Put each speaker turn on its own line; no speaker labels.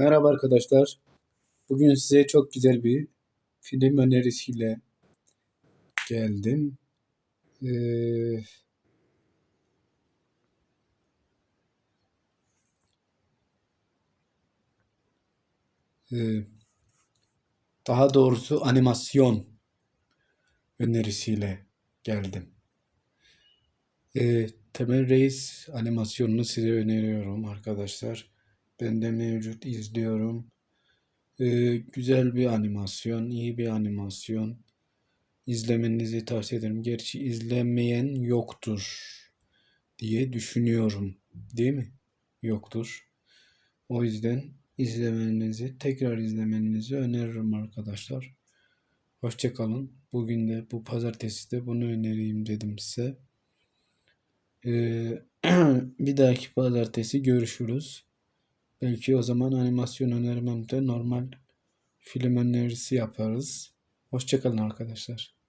Merhaba arkadaşlar. Bugün size çok güzel bir film önerisiyle geldim. Ee, e, daha doğrusu animasyon önerisiyle geldim. Ee, Temel Reis animasyonunu size öneriyorum arkadaşlar. Ben de mevcut izliyorum. Ee, güzel bir animasyon, iyi bir animasyon. İzlemenizi tavsiye ederim. Gerçi izlemeyen yoktur diye düşünüyorum. Değil mi? Yoktur. O yüzden izlemenizi, tekrar izlemenizi öneririm arkadaşlar. Hoşçakalın. Bugün de bu pazartesi de bunu önereyim dedim size. Ee, bir dahaki pazartesi görüşürüz. Belki o zaman animasyon önermem de normal film önerisi yaparız. Hoşçakalın arkadaşlar.